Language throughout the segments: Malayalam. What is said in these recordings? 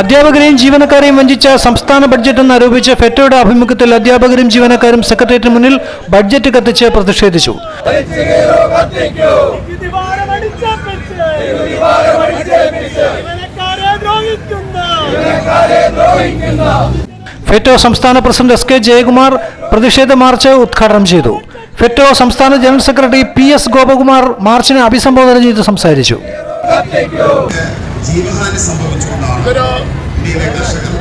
അധ്യാപകരെയും ജീവനക്കാരെയും വഞ്ചിച്ച സംസ്ഥാന ബഡ്ജറ്റ് എന്നാരോപിച്ച് ഫെറ്റോയുടെ ആഭിമുഖ്യത്തിൽ അധ്യാപകരും ജീവനക്കാരും സെക്രട്ടേറിയറ്റിന് മുന്നിൽ ബഡ്ജറ്റ് കത്തിച്ച് പ്രതിഷേധിച്ചു. ഫെറ്റോ സംസ്ഥാന പ്രസിഡന്റ് എസ് കെ ജയകുമാർ പ്രതിഷേധ മാർച്ച് ഉദ്ഘാടനം ചെയ്തു. ഫെറ്റോ സംസ്ഥാന general secretary P S Gopakumar മാർച്ചിനെ അഭിസംബോധന ചെയ്ത് സംസാരിച്ചു. ജീവഹാനി സംഭവിച്ചുകൊണ്ടാണ് കർഷകർ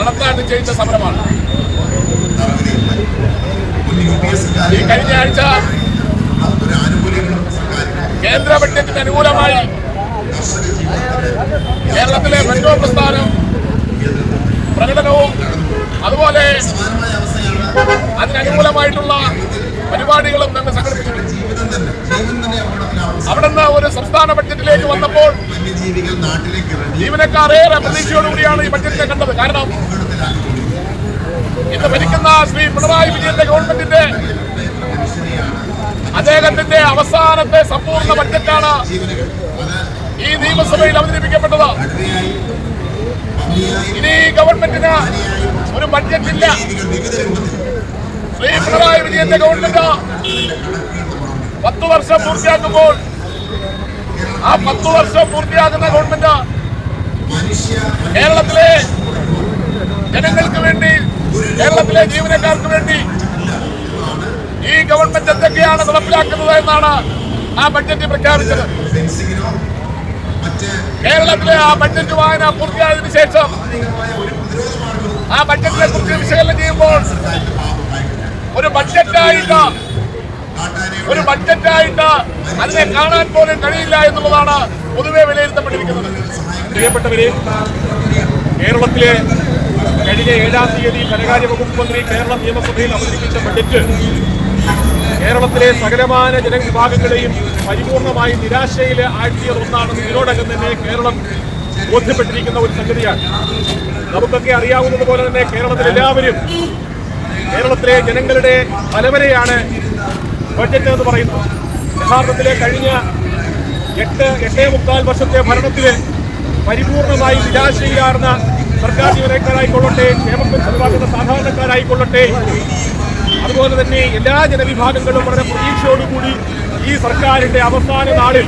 നടത്താൻ നിശ്ചയിച്ച സമരമാണ്. ഈ കഴിഞ്ഞ ആഴ്ച കേന്ദ്ര ബഡ്ജറ്റിന് അനുകൂലമായി കേരളത്തിലെ മെട്രോ പ്രസ്ഥാനം പ്രകടനവും അതുപോലെ അതിനനുകൂലമായിട്ടുള്ള പരിപാടികളും ഞങ്ങൾ സംഘടിപ്പിച്ചിട്ടുണ്ട്. ജീവിതം തന്നെ ജീവൻ തന്നെ അപകടത്തിലാവും അവിടെ നിന്ന് ഒരു സംസ്ഥാന ബഡ്ജറ്റിലേക്ക് വന്നപ്പോൾ ജീവനക്കാരേറെ പ്രതീക്ഷയോടുകൂടിയാണ് ഈ ബഡ്ജറ്റിനെ കണ്ടത്. കാരണം ഇന്ന് ഭരിക്കുന്ന ശ്രീ പിണറായി വിജയന്റെ ഗവൺമെന്റിന്റെ അദ്ദേഹത്തിന്റെ അവസാനത്തെ സമ്പൂർണ ബഡ്ജറ്റാണ് ഈ നിയമസഭയിൽ അവതരിപ്പിക്കപ്പെട്ടത്. ഇനി ഗവൺമെന്റിന് ഒരു ബഡ്ജറ്റ് ഇല്ല ശ്രീ പിണറായി വിജയന്റെ ഗവൺമെന്റ് പത്ത് വർഷം പൂർത്തിയാക്കുമ്പോൾ ആ പത്ത് വർഷം പൂർത്തിയാക്കുന്ന ഗവൺമെന്റ് കേരളത്തിലെ ജനങ്ങൾക്ക് വേണ്ടി കേരളത്തിലെ ജീവനക്കാർക്ക് വേണ്ടി ഈ ഗവൺമെന്റ് എന്തൊക്കെയാണ് നടപ്പിലാക്കുന്നത് എന്നാണ് ആ ബഡ്ജറ്റ് പ്രഖ്യാപിച്ചത്. കേരളത്തിലെ ആ ബഡ്ജറ്റ് വായന പൂർത്തിയായതിനു ശേഷം ആ ബഡ്ജറ്റിനെ കുറിച്ച് വിശകലനം ചെയ്യുമ്പോൾ ഒരു ബഡ്ജറ്റായിട്ട് ഒരു ബഡ്ജറ്റായിട്ട് അതിനെ കാണാൻ പോലും കഴിയില്ല എന്നുള്ളതാണ് പൊതുവെ വിലയിരുത്തപ്പെട്ടിരിക്കുന്നത്. പ്രിയപ്പെട്ടവരെ കേരളത്തിലെ കഴിഞ്ഞ ഏഴാം തീയതി ധനകാര്യ വകുപ്പ് മന്ത്രി കേരള നിയമസഭയിൽ അവതരിപ്പിച്ച ബഡ്ജറ്റ് കേരളത്തിലെ സകലമാന ജനവിഭാഗങ്ങളെയും പരിപൂർണമായി നിരാശയിൽ ആഴ്ത്തിയത് ഒന്നാണെന്ന് ഇതിനോടകം തന്നെ കേരളം ബോധ്യപ്പെട്ടിരിക്കുന്ന ഒരു സംഗതിയാണ്. നമുക്കൊക്കെ അറിയാവുന്നത് പോലെ തന്നെ കേരളത്തിൽ എല്ലാവരും കേരളത്തിലെ ജനങ്ങളുടെ തലവരെയാണ് ബഡ്ജറ്റ് എന്ന് പറയുന്നു. യഥാർത്ഥത്തിലെ കഴിഞ്ഞ എട്ട് എട്ടേ മുക്കാൽ വർഷത്തെ ഭരണത്തിൽ പരിപൂർണമായി നിരാശയിലാർന്ന സർക്കാർ ജീവനക്കാരായിക്കൊള്ളട്ടെ ക്ഷേമം ചെലവാക്കുന്ന സാധാരണക്കാരായിക്കൊള്ളട്ടെ. അതുപോലെ തന്നെ എല്ലാ ജനവിഭാഗങ്ങളും വളരെ പ്രതീക്ഷയോടുകൂടി ഈ സർക്കാരിന്റെ അവസാന നാളിൽ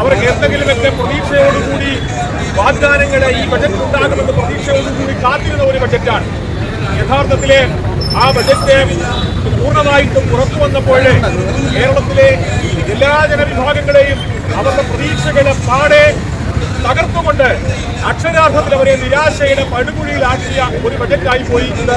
അവർക്ക് എന്തെങ്കിലുമൊക്കെ പ്രതീക്ഷയോടുകൂടി വാഗ്ദാനങ്ങളെ ഈ ബജറ്റ് ഉണ്ടാകുമെന്ന് പ്രതീക്ഷയോടുകൂടി കാത്തിരുന്ന ഒരു ബജറ്റാണ് യഥാർത്ഥത്തിലെ ആ ബജറ്റ് പൂർണമായിട്ടും പുറത്തു വന്നപ്പോൾ കേരളത്തിലെ എല്ലാ ജനവിഭാഗങ്ങളെയും അവരുടെ പ്രതീക്ഷകളെ പാടെ തകർത്തുകൊണ്ട് അക്ഷരാർത്ഥത്തിൽ അവരെ നിരാശയുടെ പടുകുഴിയിലാക്കിയ ഒരു ബജറ്റായി പോയി ഇത്